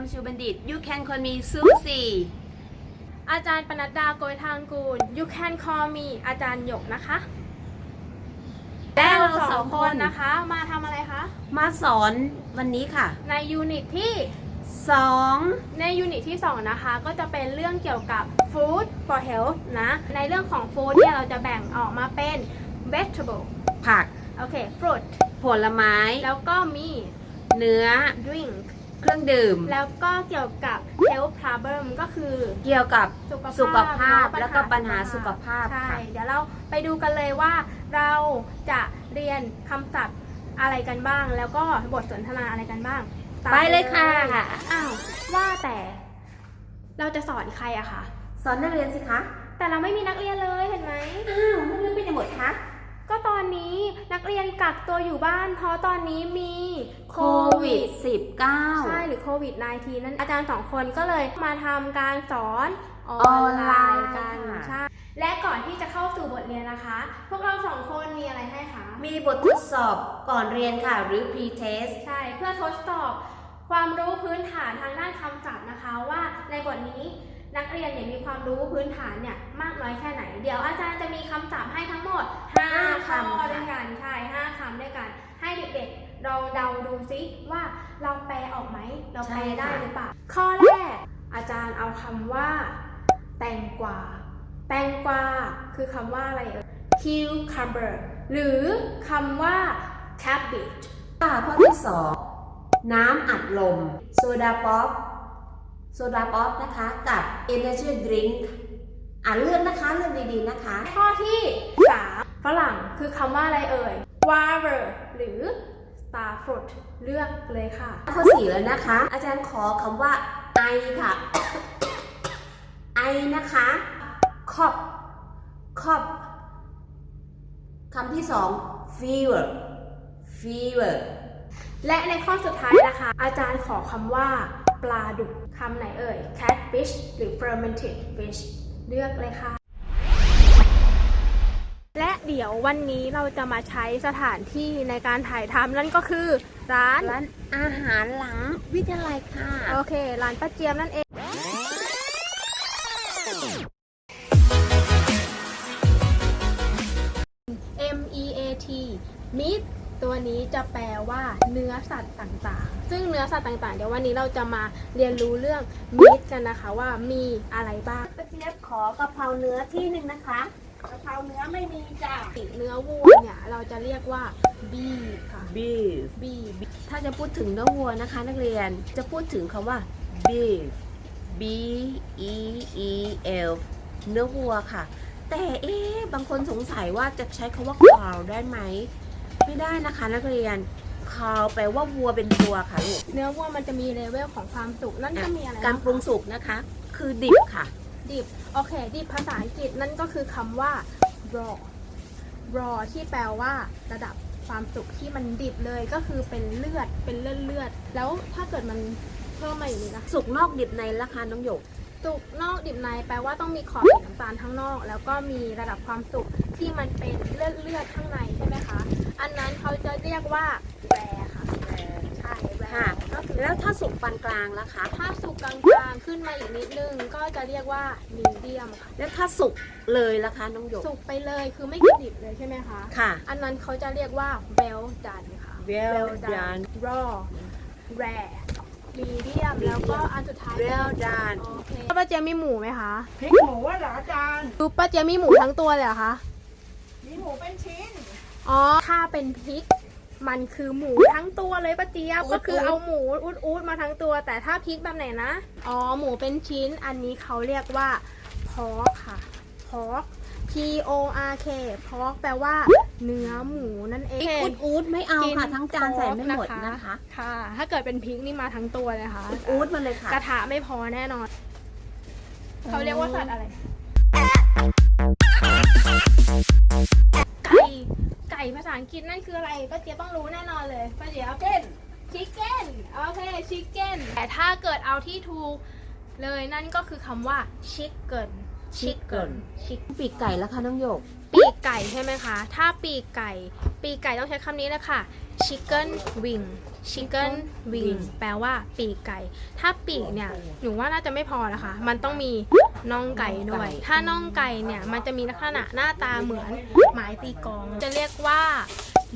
มชูบัณฑิต you can call me ซูซี่อาจารย์ปนัดดาโกยทางกูล you can call me อาจารย์หยกนะคะและเราสสอองงคคนนนะคะ มาทำอะไรคะ มาสอนวันนี้ค่ะ ในยูนิตที่สองในยูนิตที่ 2 นะคะ ก็จะเป็นเรื่องเกี่ยวกับ food for health นะ ในเรื่องของ food เนี่ยเราจะแบ่งออกมาเป็น vegetable ผัก โอเค fruit ผลไม้ แล้วก็มี เนื้อ drink เครื่องดื่ม แล้วก็เกี่ยวกับ health problem ก็คือเกี่ยวกับสุขภาพสุขภาพเนอะแล้วก็ปัญหาสุขภาพใช่ค่ะ เดี๋ยวเราไปดูกันเลยว่าเราจะเรียนคำศัพท์อะไรกันบ้าง แล้วก็บทสนทนาอะไรกันบ้างตามไปเลยค่ะ อ้าวว่าแต่เราจะสอนใครอะคะสอนนักเรียนสิคะแต่เราไม่มีนักเรียนเลยเห็นไหม อ้าวนักเรียนไปไหนหมดคะ ก็ตอนนี้นักเรียนกักตัวอยู่บ้าน เพราะตอนนี้มีโควิด 19 ใช่หรือโควิด -19 นั้นอาจารย์สองคนก็เลยมาทำการสอนออออนนไลไลน์น์กันค่ะใช่และก่อนที่จะเข้าสู่บทเรียนนะคะ พวกเราสองคนมีอะไรให้คะมีบททดสอบก่อนเรียนค่ะ หรือ pre-test ใช่ เพื่อทดสอบความรู้พื้นฐานทางด้านคำศัพท์นะคะ ว่าในบทนี้นัก เรียนเนี่ยมีความรู้พื้นฐานเนี่ยมากน้อยแค่ไหน เดี๋ยวอาจารย์จะมีคำศัพท์ให้ทั้งหมด5คำข้อค่ะด้วยกันใช่5คำด้วยกัน ให้เด็กๆลองเดาดูซิว่าเราแปลออกไหมเราแปลได้หรือเปล่าข้อแรก อาจารย์เอาคำว่า แตงกวาแตงกวาคือคำว่าอะไรเอ่ย cucumber หรือคำว่า cabbage ค่ะข้อที่2น้ำอัดลมโซดาป๊อป โซดาป๊อปนะคะกับ energy drink อ่านเลือกนะคะ เลือกดีๆนะคะ ข้อที่3ฝรั่งคือคำว่าอะไรเอ่ย water หรือ starfruit เลือกเลยค่ะ ข้อสี่แล้วนะคะ อาจารย์ขอคำว่าไอค่ะไอนะคะคอบคอบคำที่สอง fever fever และในข้อสุดท้ายนะคะ อาจารย์ขอคำว่า ปลาดุกคำไหนเอ่ย catfish หรือ fermented fish เลือกเลยค่ะ และเดี๋ยววันนี้เราจะมาใช้สถานที่ในการถ่ายทำนั่นก็คือ ร้าน ร้านอาหารหลังวิทยาลัยค่ะ โอเค ร้านป้าเจียมนั่นเอง M E A T meat ตัวนี้จะแปลว่าเนื้อสัตว์ต่างๆ ซึ่งเนื้อสัตว์ต่างๆ เดี๋ยววันนี้เราจะมาเรียนรู้เรื่อง meat กันนะคะว่ามีอะไรบ้างป้าเจี๊ยบขอกะเพราเนื้อที่หนึ่งนะคะกะเพราเนื้อไม่มีจ้ะเนื้อวัวเนี่ยเราจะเรียกว่า beef ค่ะ beef beef ถ้าจะพูดถึงเนื้อวัวนะคะ นักเรียนจะพูดถึงคำว่า beef b e e f เนื้อวัวค่ะ แต่เอ๊ะบางคนสงสัยว่าจะใช้คำว่า cow ได้ไหม ไม่ได้นะคะนักเรียน cow แปลว่าวัวเป็นตัวค่ะลูกเนื้อวัวมันจะมีเลเวลของความสุกนั่นก็มีอะไรการบ้างปรุงสุกนะคะ คือดิบค่ะ ดิบโอเค ดิบภาษาอังกฤษนั่นก็คือคำว่า raw raw ที่แปลว่าระดับความสุกที่มันดิบเลยก็คือเป็นเลือดเป็นเลือดเลือดแล้วถ้าเกิดมันเพิ่มมาอย่างนี้นะสุกนอกดิบในราคาน้องหยก สุกนอกดิบในแปลว่าต้องมีขอบสีน้ำตาลข้างนอก แล้วก็มีระดับความสุกที่มันเป็นเลือดเลือดข้างในใช่ไหมคะ อันนั้นเขาจะเรียกว่า rare ค่ะ rare ใช่ค่ะ rare ก็คือแล้วถ้าสุกปานกลางล่ะคะ ถ้าสุกกลางๆขึ้นมาอีกนิดนึงก็จะเรียกว่า medium ค่ะ แล้วถ้าสุกเลยล่ะคะน้องหยกสุกไปเลยคือไม่กินดิบเลยใช่ไหมคะ ค่ะ อันนั้นเขาจะเรียกว่า well done ค่ะ well done raw rare medium แล้วก็อันสุดท้าย well done โอเคป้าเจียมมีหมูไหมคะพริกหมูว่าเหรออาจารย์ดูป้าเจียมมีหมูทั้งตัวเลยเหรอคะมีหมูเป็นชิ้น อ๋อถ้าเป็นพริก มันคือหมูทั้งตัวเลยป้าเจี๊ยบอู๊ดก็คือเอาหมูอุดอุดๆมาทั้งตัว แต่ถ้าพริกแบบไหนนะอ๋อหมูเป็นชิ้นอันนี้เขาเรียกว่า pork ค่ะ pork P O R K pork แปลว่าเนื้อหมูนั่นเองอุดอูดไม่เอาค่ะ กินทั้งจานใส่ไม่หมด pork นะคะ ค่ะ ถ้าเกิดเป็นพริกนี่มาทั้งตัวเลยค่ะอูดมาเลยค่ะ กระทะไม่พอแน่นอน เขาเรียกว่าสัตว์อะไร ไก่ ไก่ภาษาอังกฤษนั่นคืออะไรป้าเจี๊ยบต้องรู้แน่นอนเลยป้าเจี๊ยบเก้นชิคเก้นโอเคชิคเก้นแต่ถ้าเกิดเอาที่ถูกเลยนั่นก็คือคำว่าชิคเกิล chicken ปีกไก่แล้วค่ะน้องหยก ปีกไก่ใช่ไหมคะ ถ้าปีกไก่ ปีกไก่ต้องใช้คำนี้เลยค่ะ chicken wing chicken wing แปลว่าปีกไก่ ถ้าปีกเนี่ย หนูว่าน่าจะไม่พอนะคะ มันต้องมีน่องไก่ด้วย ถ้าน่องไก่เนี่ย มันจะมีลักษณะหน้าตาเหมือนไม้ตีกลอง จะเรียกว่า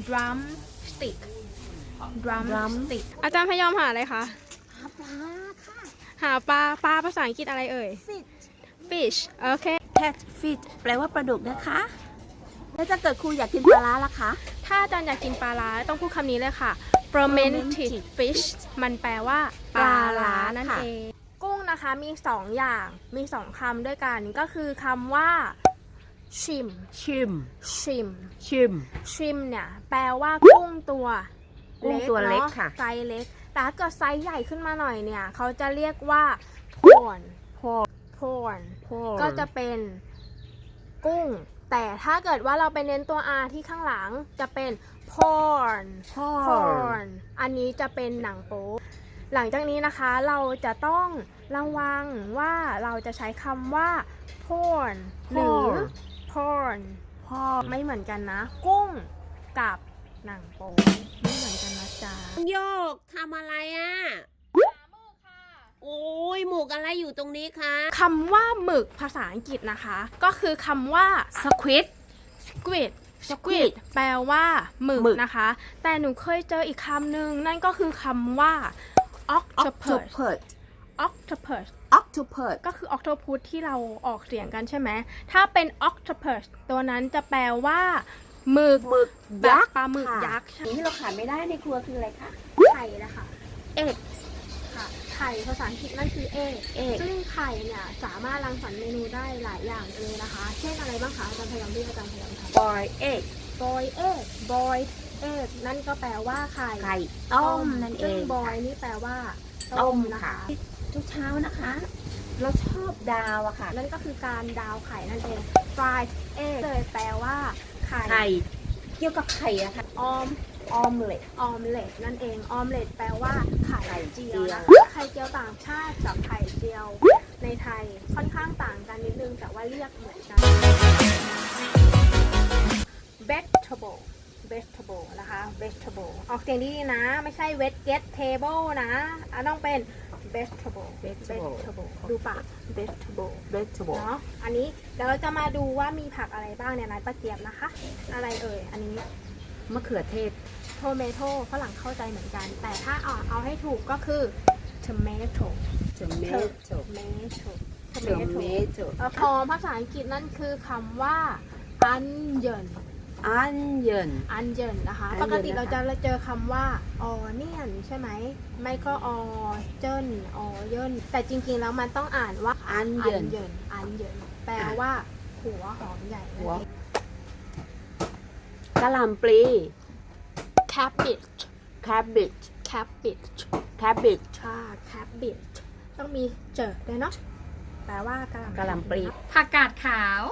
drum stick drum Drum stick อาจารย์พยอมหาอะไรคะปลาค่ะ หาปลา ปลาภาษาอังกฤษอะไรเอ่ย fish fish โอเค cat fish แปลว่าปลาดุกนะคะ แล้วถ้าเกิดครูอยากกินปลาร้าล่ะคะ ถ้าอาจารย์อยากกินปลาร้าต้องพูดคำนี้เลยค่ะ fermented fermented fish มันแปลว่าปลาร้านั่นค่ะเอง กุ้งนะคะมีสองอย่าง มีสองคำด้วยกัน ก็คือคำว่า shrimp ชิม shrimp ชิม shrimp เนี่ย แปลว่ากุ้งตัวกุ้งตัวเล็กนอค่ะ ไซส์เล็ก แต่ถ้าเกิดไซส์ใหญ่ขึ้นมาหน่อยเนี่ย เขาจะเรียกว่า prawn พอ prawn พอ ก็จะเป็นกุ้ง แต่ถ้าเกิดว่าเราไปเน้นตัว R ที่ข้างหลังจะเป็น porn พอ porn อันนี้จะเป็นหนังโป๊หลังจากนี้นะคะเราจะต้องระวังว่าเราจะใช้คำว่า porn หรือ porn พอไม่เหมือนกันนะ กุ้งกับหนังโป๊ไม่เหมือนกันนะจ๊ะน้องโยกทำอะไรอะ โอ้ยหมกอะไรอยู่ตรงนี้คะคำว่าหมึกภาษาอังกฤษนะคะ ก็คือคำว่าสควิด squid squid แปลว่าหมึกหมึกนะคะ แต่หนูเคยเจออีกคำหนึ่งนั่นก็คือคำว่า octopus octopus octopus octopus ก็คือ octopus ที่เราออกเสียงกันใช่ไหม ถ้าเป็น octopus ตัวนั้นจะแปลว่าหมึกหมึกแบบยักษ์ปลาหมึกค่ะยักษ์ใช่สิ่งที่เราขาดไม่ได้ในครัวคืออะไรคะไข่นะคะเอ็กค่ะ ไข่ภาษาอังกฤษนั่นคือ egg เอ็กซึ่งไข่เนี่ยสามารถรังสรรค์เมนูได้หลายอย่างเลยนะคะ เช่นอะไรบ้างคะอาจารย์พยายามที่อาจารย์พยายามทำบอยเอ็ก boy egg boy egg นั่นก็แปลว่าไข่ไข่ต้มนั่นเอซึ่ง ง boy นี่แปลว่าต้มนะค่ะคะ ทุกเช้านะคะ เราชอบดาวอะค่ะ นั่นก็คือการดาวไข่นั่นเอง fried egg เลยแปลว่าไข่ไข่เกี่ยวกับไข่อะค่ะ ออม ออมเล็ตออมเล็ตนั่นเองออมเล็ตแปลว่าไข่ไข่เจีเจียวยวนะคะไข่เจียวต่างชาติกับไข่เจียวในไทยค่อนข้างต่างกันนิดนึงแต่ว่าเรียกเหมือนกัน vegetable vegetable นะคะ vegetable ออกเสียงดีๆนะ ไม่ใช่ vegetable นะอะต้องเป็น vegetable vegetable vegetable ดูปาก vegetable เวจิเบิลเนาะอันนี้เดี๋ยวเราจะมาดูว่ามีผักอะไรบ้างในร้านป้าเจี๊ยบนะคะ อะไรเอ่ย อันนี้ มะเขือเทศ tomato ฝรั่งเข้าใจเหมือนกัน แต่ถ้าเอาเอาให้ถูกก็คือ tomato เทอร์เมโต tomato เทอร์เมโตแล้วพอภาษาอังกฤษนั่นคือคำว่า onion อันเยิน onion นะคะ onion ปกติเรานะคะจะเจอคำว่า onion ใช่ไหม ไม่ก็ onion onion แต่จริงๆแล้วมันต้องอ่านว่าอันเยิน onion onion แปลว่าหัวหอมใหญ่นั่นหัวเอง กะหล่ำปลี cabbage cabbage cabbage cabbage ค่ะ cabbage ต้องมีเจอด้วยเนาะแปลว่ากะหล่ำกะหล่ำปลีผักกาดขาว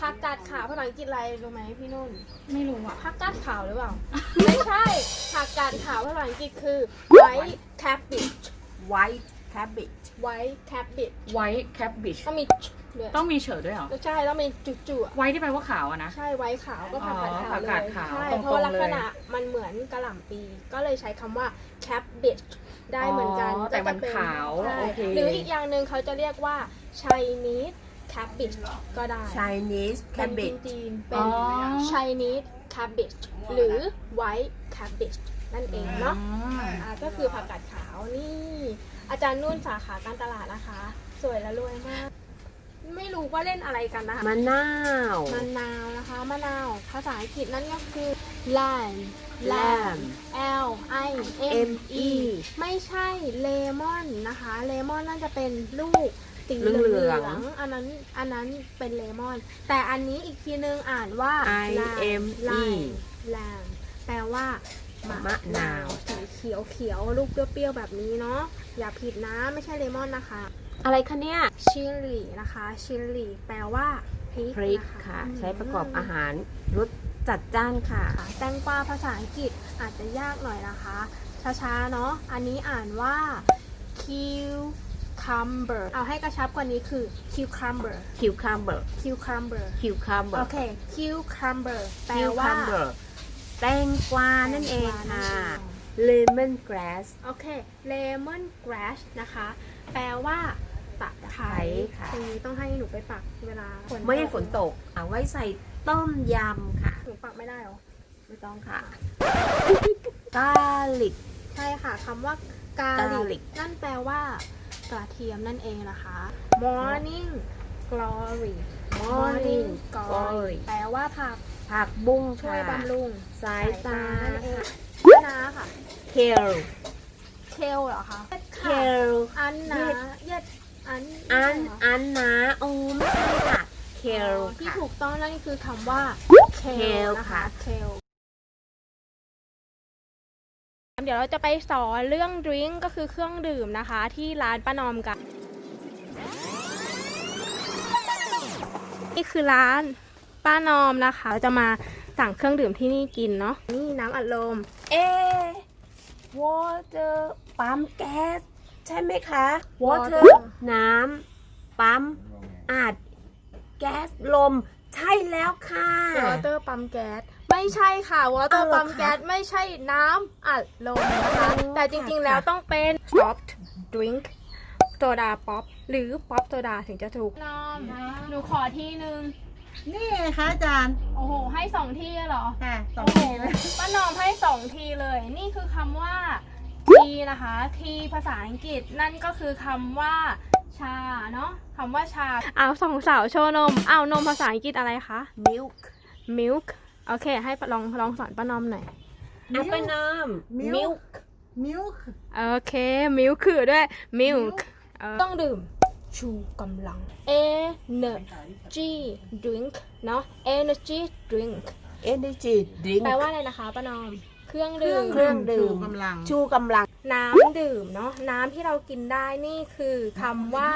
ผักกาดขาวภาษาอังกฤษอะไรรู้ไหมพี่นุ่น ไม่รู้อะผักกาดขาวหรือเปล่า ไม่ใช่ ผักกาดขาวภาษาอังกฤษคือ white cabbage white cabbage white cabbage ไวท์แคปบิชต้องมี ด้วยต้องมีเฉดด้วยเหรอ ใช่ต้องมีจุ่ๆอะไวท์ที่แปลว่าขาวอะนะ ใช่ไว้ขาวก็ผักกาดขาวอ๋อผักเลกาดยขาวใช่ตรงๆเพราะว่าลักษณะเลยมันเหมือนกระหล่ำปี ก็เลยใช้คำว่า cabbage ได้เหมือนกันอ๋อแต่มันก็จะเป็ขาวใช่โอเค หรืออีกอย่างหนึ่งเขาจะเรียกว่า Chinese cabbage ก็ได้ Chinese เป็น cabbage จีนๆเป็อ๋นอ Chinese cabbage หรือ white cabbage นั่นเองเนาะ อ่าก็คือผักกาดขาวนี่ อาจารย์นุ่นสาขาการตลาดนะคะ สวยและรวยมาก ไม่รู้ว่าเล่นอะไรกันนะคะ มะนาว มะนาวนะคะ มะนาว ภาษาอังกฤษนั่นก็คือ lamb lamb L I M M E E ไม่ใช่เลมอนนะคะ เลมอนน่าจะเป็นลูกสีเหลืเหลือองงๆอันนั้นอันนั้นเป็นเลมอน แต่อันนี้อีกทีนึงอ่านว่า I M E ลแลมแปลว่ามะนาว สีเขียวเขียวๆลูกเปรี้ยวๆแบบนี้เนาะอย่าผิดนะไม่ใช่เลมอนนะคะ อะไรคะเนี่ยชิลลี่นะคะ ชิลลี่แปลว่าพริกพริกนค่ะอืมใช้ประกอบอาหารรสจัดจ้านค่ะค่ะ แตงกวาภาษาอังกฤษอาจจะยากหน่อยนะคะ ช้าๆ เนาะอันนี้อ่านว่าคิวค cucumber เอาให้กระชับกว่านี้คือ cucumber cucumber cucumber cucumber โอเค cucumber แปลว่า cucumber แตงกวานั่นเองแตงกวานั่ค่ะนเอง lemon grass โอเค lemon grass นะคะ แปลว่า ตะไคร้ค่ะทีนี้ต้องให้หนูไปปักเวลาฝนไม่ให้ฝนตกเอาไว้ใส่ต้มยำค่ะ หนูปักไม่ได้เหรอ ไม่ต้องค่ะ garlic ใช่ค่ะคำว่า Garlic garlic นั่นแปลว่ากระเทียมนั่นเองนะคะ morning glory morning glory glory แปลว่าผักผักบุ้งช่วยค่ะบำรุงสายตานั่นเองค่ะนาค่ะ kale เคลเหรอคะ kale อันนาเย็ดเย็ด อันอันเหรออันนะโอ้ไม่ใช่ค่ะอ๋ kale อที่ค่ะ ถูกต้องนั่นคือคำว่า Kale kale นะคะค่ะ kale เดี๋ยวเราจะไปสอนเรื่องดริงก์ก็คือเครื่องดื่มนะคะ ที่ร้านป้านอมกัน นี่คือร้านป้านอมนะคะ เราจะมาสั่งเครื่องดื่มที่นี่กินเนาะนี่น้ำอัดลม เอ water ปั๊มแก๊ส ใช่ไหมคะ water Water น้ำปั๊มอัดแก๊สลม ใช่แล้วค่ะวอเตอร์ปั๊มแก๊สไม่ใช่ค่ะวอเตออ้าวร์เหรอปั๊มแก๊สไม่ใช่น้ำอัดลมนะคะอ๋อแต่จริงค่ะๆแล้วต้องเป็น soft drink โซดาป๊อปหรือป๊อปโซดาถึงจะถูกน้อมหนูขอที่หนึ่งนี่ไงคะอาจารย์ โอ้โห ให้สองที่เหรอค่ะสองโอ้โหทีเลยป้านอมให้สองทีเลย นี่คือคำว่า ทีนะคะทีภาษาอังกฤษนั่นก็คือคำว่าชาเนาะคำว่าชาเอาสองสาวโชว์นมเอานมภาษาอังกฤษอะไรคะ milk milk โอเค ให้ลองลองสอนป้านอมหน่อยอัปเปิลน้ำ milk มิลค์โอเค milk คือด้วย milk เออต้องดื่มชูกำลัง energy drink เนาะ energy drink energy drink แปลว่าอะไรนะคะป้านอม เครื่องดื่ม เครื่องดื่มกำลัง ชูกำลัง น้ำดื่มเนาะน้ำที่เรากินได้นี่คือคำว่า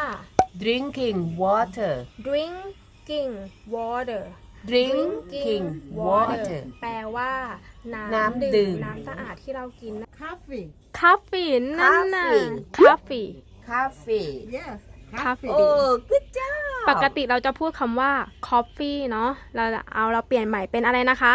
drinking water drinking water drinking water แปลว่า น้น้ำำดื่ดื่มมน้ำสะอาดที่เรากินคาเฟ่คาเฟีนนั่นน่ะ Caffeine คาเฟี coffee yes คาเฟ่โอ้ good job ปกติเราจะพูดคำว่า coffee เนาะเราจะเอาเราเปลี่ยนใหม่เป็นอะไรนะคะ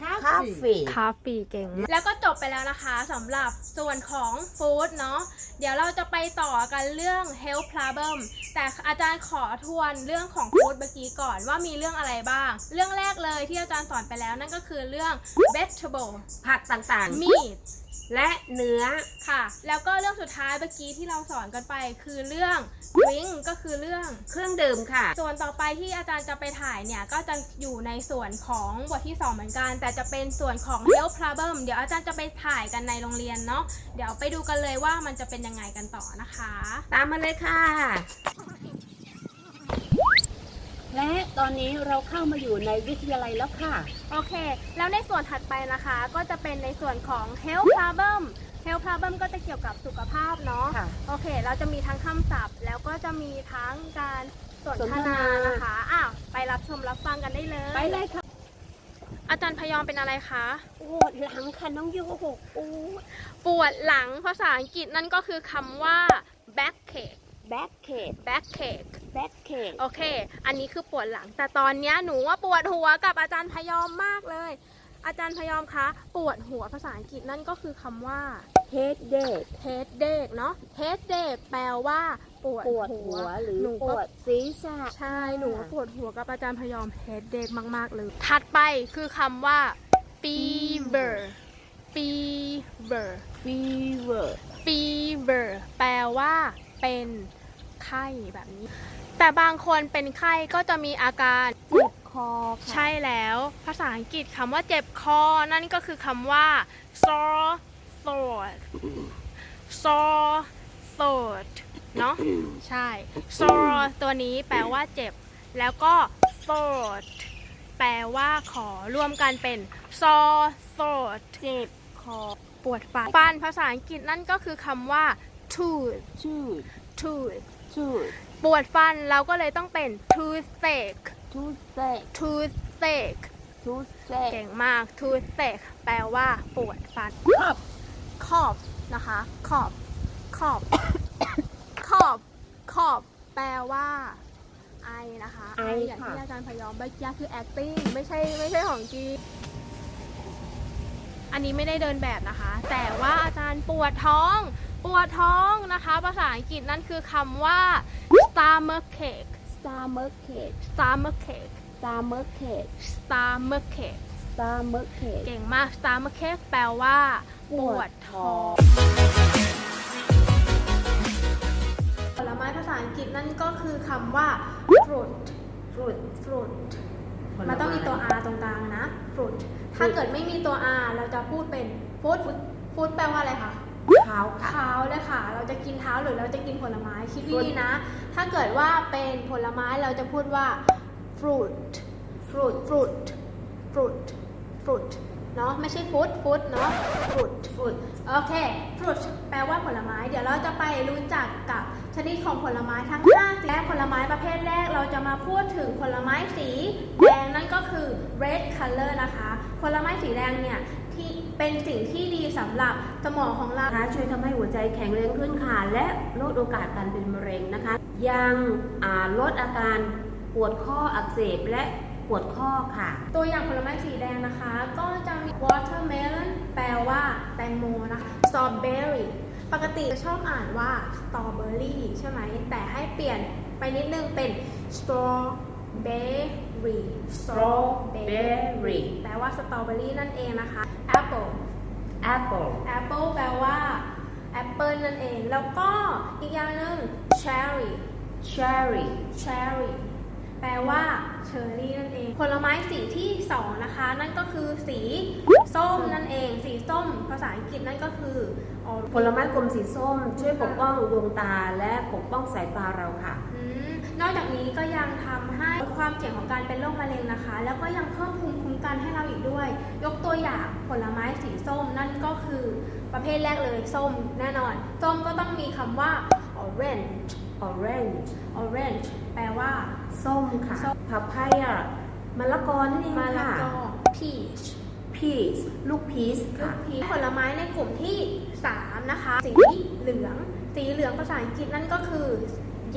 คา coffee คาเฟ่เก่งแล้วก็จบไปแล้วนะคะสำหรับส่วนของฟู้ดเนาะ เดี๋ยวเราจะไปต่อกันเรื่อง health problem แต่อาจารย์ขอทวนเรื่องของฟู้ดเมื่อกี้ก่อนว่ามีเรื่องอะไรบ้าง เรื่องแรกเลยที่อาจารย์สอนไปแล้วนั่นก็คือเรื่อง vegetable ผักต่าง meat ๆและเนื้อค่ะ แล้วก็เรื่องสุดท้ายเมื่อกี้ที่เราสอนกันไป คือเรื่อง drink ก็คือเรื่องเครื่องดื่มค่ะ ส่วนต่อไปที่อาจารย์จะไปถ่ายเนี่ย ก็จะอยู่ในส่วนของบทที่ 2 เหมือนกัน แต่จะเป็นส่วนของ health problem เดี๋ยวอาจารย์จะไปถ่ายกันในโรงเรียนเนาะเดี๋ยวไปดูกันเลยว่ามันจะเป็นยังไงกันต่อนะคะ ตามมาเลยค่ะ และตอนนี้เราเข้ามาอยู่ในวิทยาลัยแล้วค่ะ โอเค แล้วในส่วนถัดไปนะคะ ก็จะเป็นในส่วนของ health problem health problem ก็จะเกี่ยวกับสุขภาพเนาะ ค่ะ โอเค เราจะมีทั้งคำศัพท์ แล้วก็จะมีทั้งการสนสนททนานานะคะ อ้าว ไปรับชมรับฟังกันได้เลย ไปเลยค่ะ อาจารย์พยอมเป็นอะไรคะ ปวดหลังค่ะน้องโยหกปวดปวดหลังภาษาอังกฤษนั่นก็คือคำว่า backache backache backache backache โอเค อันนี้คือปวดหลัง แต่ตอนเนี้ยหนูว่าปวดหัวกับอาจารย์พยอมมากเลย อาจารย์พยอมคะ ปวดหัวภาษาอังกฤษนั่นก็คือคำว่า headache headache เนาะ headache แปลว่า ปวดปวดหัวหรือนูปก็วดศีรษะใช่หนูปวดหัวกับอาจารย์พยอม headache มากๆเลยถัดไปคือคำว่า fever fever fever fever แปลว่า เป็นไข้แบบนี้ แต่บางคนเป็นไข้ก็จะมีอาการ เจ็บคอค่ะใช่แล้ว ภาษาอังกฤษคำว่าเจ็บคอ นั่นก็คือคำว่า sore throat sore throat เนาะใช่ sore ตัวนี้แปลว่าเจ็บ แล้วก็ throat แปลว่าขอรวมกันเป็น sore throat เจ็บคอปวดฟันฟันภาษาอังกฤษนั่นก็คือคำว่า tooth ชื่อ tooth ชื่อ ปวดฟันเราก็เลยต้องเป็น toothache ทูเซก toothache ทูเซกเก่งมาก toothache แปลว่าปวดฟัน ครอบขอบนะคะ ขอบ ขอบข อบ ขอบแปลว่าไอนะคะไออย่างค่ะที่อาจารย์พยอมเมื่อกี้คือ acting ไม่ใช่ไม่ใช่ของจริงอันนี้ไม่ได้เดินแบบนะคะ แต่ว่าอาจารย์ปวดท้อง ปวดท้องนะคะ ภาษาอังกฤษนั่นคือคำว่า stomach ache stomach ache stomach ache stomach ache stomach ache stomach ache เก่งมาก stomach ache แปลว่า ปวดท้อง อังกฤษนั่นก็คือคำว่า fruit fruit fruit ผลไมันต้องมีตัว r ตรงกลางนะ fruit ถ้าเกิดไม่มีตัว r เราจะพูดเป็น food food แปลว่าอะไรคะเท้าค่ะเท้าเลยค่ะ เราจะกินเท้าหรือเราจะกินผลไม้คิดดีๆนะ ถ้าเกิดว่าเป็นผลไม้เราจะพูดว่า fruit fruit fruit fruit fruit เนาะไม่ใช่ food food เนาะ fruit fruit โอเค fruit แปลว่าผลไม้ เดี๋ยวเราจะไปรู้จักกับ ชนิดของผลไม้ทั้ง5และผลไม้ประเภทแรกเราจะมาพูดถึงผลไม้สีแดงนั่นก็คือ red color นะคะ ผลไม้สีแดงเนี่ยที่เป็นสิ่งที่ดีสำหรับสมองของเรานะคะช่วยทำให้หัวใจแข็งแรงขึ้นค่ะ และลดโอกาสการเป็นมะเร็งนะคะ ยังอ่าลดอาการปวดข้ออักเสบและปวดข้อค่ะ ตัวอย่างผลไม้สีแดงนะคะ ก็จะมี watermelon แปลว่าแตงโมนะคะ strawberry ปกติจะชอบอ่านว่า strawberry ใช่ไหม แต่ให้เปลี่ยนไปนิดนึงเป็น strawberry strawberry แปลว่า strawberry นั่นเองนะคะ apple apple apple แปลว่า apple นั่นเอง แล้วก็อีกอย่างหนึ่ง cherry cherry cherry แปลว่าเชอร์รี่นั่นเอง ผลไม้สีที่สองนะคะ นั่นก็คือสีส้มนั่นเอง สีส้ม ภาษาอังกฤษนั่นก็คือ orange ผลไม้กลมสีส้ม ช่วยปกป้องดวงตาและปกป้องสายตาเราค่ะอืมนอกจากนี้ก็ยังทำให้ลดความเสี่ยงของการเป็นโรคมะเร็งนะคะ แล้วก็ยังเพิ่มภูมิคุ้มกันให้เราอีกด้วย ยกตัวอย่างผลไม้สีส้มนั่นก็คือประเภทแรกเลยส้มแน่นอน ส้มก็ต้องมีคำว่า orange orange orange แปลว่า ส้มค่ะส้ม papaya มะละกอนั่นเองมะละค่ะ กอ peach peach ลูกพีชลูค่ะ กพีชผลไม้ในกลุ่มที่3นะคะ สีเหลือง สีเหลืองภาษาอังกฤษนั่นก็คือ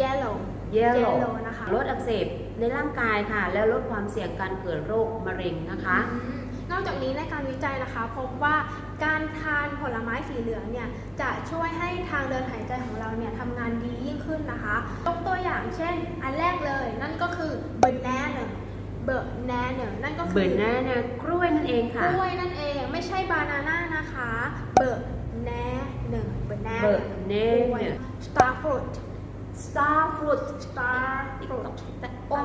yellow yellow yellow นะคะลดอักเสบในร่างกายค่ะ แล้วลดความเสี่ยงการเกิดโรคมะเร็งนะคะ อืม นอกจากนี้ในการวิจัยนะคะพบว่าการทานผลไม้สีเหลืองเนี่ยจะช่วยให้ทางเดินหายใจของเราเนี่ยทำงานดียิ่งขึ้นนะคะยกตัวอย่างเช่น อันแรกเลย นั่นก็คือ banana banana นั่นก็คืเบิร์นนะกล้วยนั่นเองกค่ะล้วยนั่นเองไม่ใช่บานาน่านะคะ banana banana เบิร์นเนกล้วย star fruit star fruit star fruit อ๋อ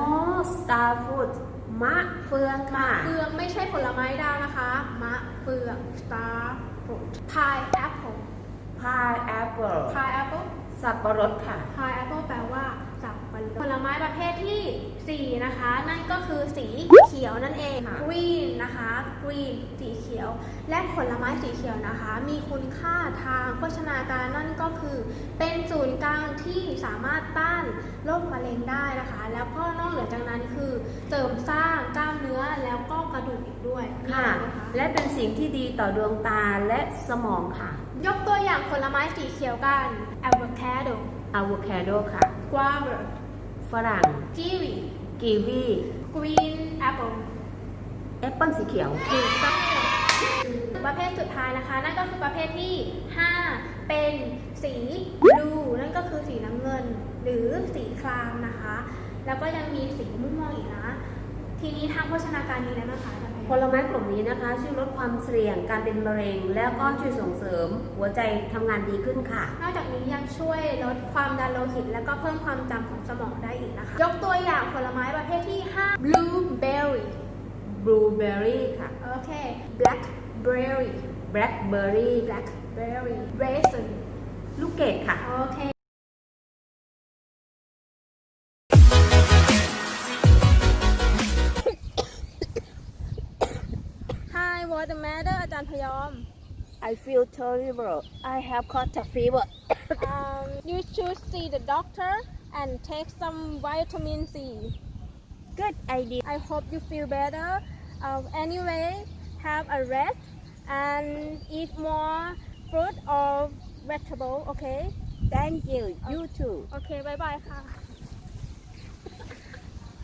star fruit มะเฟืองค่ะ เฟืองไม่ใช่ผลไม้ดาวนะคะ มะเฟือง star fruit pineapple pineapple pineapple สับปะรดค่ะ pineapple แปลว่าสับปะรด ผลไม้ประเภทที่ 4 นะคะ นั่นก็คือสีเขียวนั่นเองค่ะ green นะคะ green สีเขียว และผลไม้สีเขียวนะคะ มีคุณค่าทางโภชนาการนั่นก็คือ เป็นศูนย์กลางที่สามารถต้านโรคมะเร็งได้นะคะ แล้วก็นอกเหนือจากนั้นคือเสริมสร้างกล้ามเนื้อแล้วก็กระดูกอีกด้วยค่ะนี่นะคะและเป็นสิ่งที่ดีต่อดวงตาและสมองค่ะ ยกตัวอย่างผลไม้สีเขียวกัน avocado avocado ค่ะ guava ฝรั่ง kiwi กีวี green apple แอปเปิลสีเขียว ถูกต้องประเภทสุดท้ายนะคะ นั่นก็คือประเภทที่ 5 เป็นสี blue นั่นก็คือสีน้ำเงิน หรือสีครามนะคะ แล้วก็ยังมีสีม่วงอีกนะ ทีนี้ทางโภชนาการมีอะไรบ้างคะอาจารย์ผลไม้กลุ่มนี้นะคะ ช่วยลดความเสี่ยงการเป็นมะเร็ง แล้วก็ช่วยส่งเสริมหัวใจทำงานดีขึ้นค่ะ นอกจากนี้ยังช่วยลดความดันโลหิต แล้วก็เพิ่มความจำของสมองได้อีกนะคะ ยกตัวอย่างผลไม้ประเภทที่ 5 blueberry blueberry ค่ะ โอเค blackberry blackberry blackberry raisin ลูกเกดค่ะ โอเค แล้วเด้ออาจารย์พยอม? I feel terrible. I have caught a fever. Um, you should see the doctor and take some vitamin C. Good idea. I hope you feel better. Um, anyway have a rest and eat more fruit or vegetable okay? Thank you. You too. Okay, โอเคบายบายค่ะ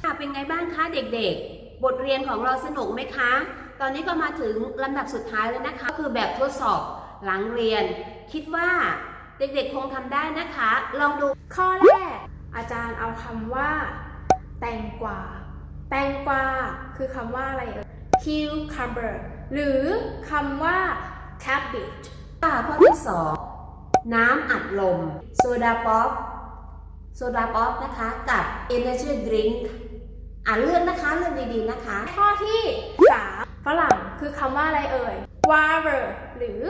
ค่ะเป็นไงบ้างคะเด็กๆ?บทเรียนของเราสนุกไหมคะ? ตอนนี้ก็มาถึงลำดับสุดท้ายแล้วนะคะ ก็คือแบบทดสอบหลังเรียน คิดว่าเด็กๆคงทำได้นะคะ ลองดูข้อแรก อาจารย์เอาคำว่า แตงกวา แตงกวาคือคำว่าอะไรเอ่ย cucumber หรือคำว่า cabbage ค่ะข้อที่สองน้ำอัดลม โซดาป๊อปโซดาป๊อปนะคะ กับ energy drink อ่านเลือกนะคะ เลือกดีๆนะคะ ข้อที่3 ฝรั่งคือคำว่าอะไรเอ่ย water หรือ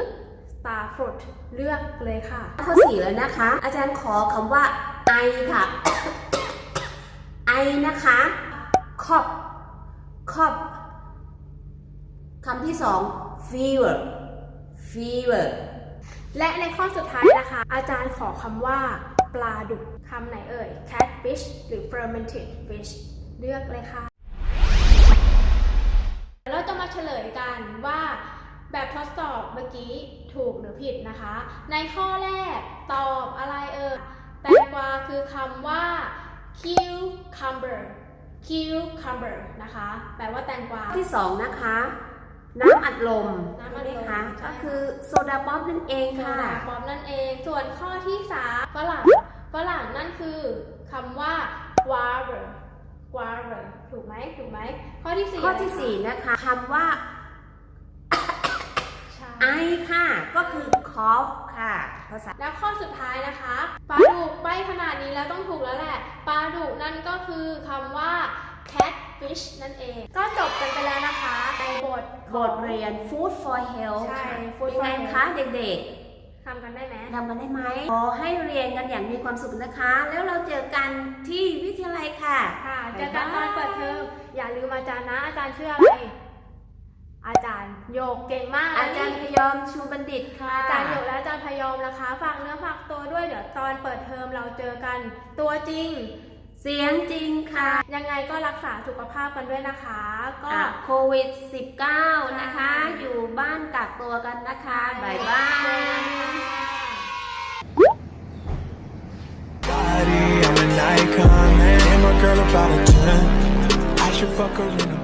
starfruit เลือกเลยค่ะ ข้อสี่แล้วนะคะ อาจารย์ขอคำว่าไอค่ะ ไอนะคะคอบคอบคำที่สอง fever fever และในข้อสุดท้ายนะคะ อาจารย์ขอคำว่า ปลาดุกคำไหนเอ่ย catfish หรือ fermented fish เลือกเลยค่ะ เราจะมาเฉลยกันว่าแบบทดสอบเมื่อกี้ถูกหรือผิดนะคะ ในข้อแรกตอบอะไรเอ่ยแตงกวาคือคำว่า cucumber cucumber นะคะ แปลว่าแตงกวาข้อที่สองนะคะ น้ำอัดลมน้ำอัดลมใช่ไหคะใช่ก็คือโซดาป๊อปนั่นเองโซค่ะดาป๊อปนั่นเอง ส่วนข้อที่สามฝรั่งฝรั่งนั่นคือคำว่า guava guava ถูกไหมถูกไหมข้อที่สี่ข้อที่ะไรคะสี่นะคะคำว่าใช่ไอค่ะ ก็คือ cough ค่ะภาษาแล้วข้อสุดท้ายนะคะปลาดุกใบขนาดนี้แล้วต้องถูกแล้วแหละปลาดุกนั่นก็คือคำว่า catfish นั่นเอง ก็จบกันไปแล้วนะคะ ในบทบทเรียน food for health ใช่ค่ะ food เป็น for ไง health คะเด็ก ทำกันได้ไหมๆทำกันได้ไหมขอให้เรียนกันอย่างมีความสุขนะคะ แล้วเราเจอกันที่วิทยาลัยค่ะ ค่ะเจอกันตอนเปิดเทอมอย่าลืมอาจารย์นะ อาจารย์ชื่ออะไร อาจารย์โยกเก่งมาก อาจารย์พยอมชูบัณฑิตค่ะ อาจารย์โยกและอาจารย์พยอมนะคะ ฝากเนื้อฝากตัวด้วยเดี๋ยวตอนเปิดเทอมเราเจอกันตัวจริง เสียงจริงค่ะ ยังไงก็รักษาสุขภาพกันด้วยนะคะ ก็อะโควิด 19 นะคะ อยู่บ้านกักตัวกันนะคะบ๊ายบาย Body, I'm an icon, man. And my girl about a 10. I should fuck her in a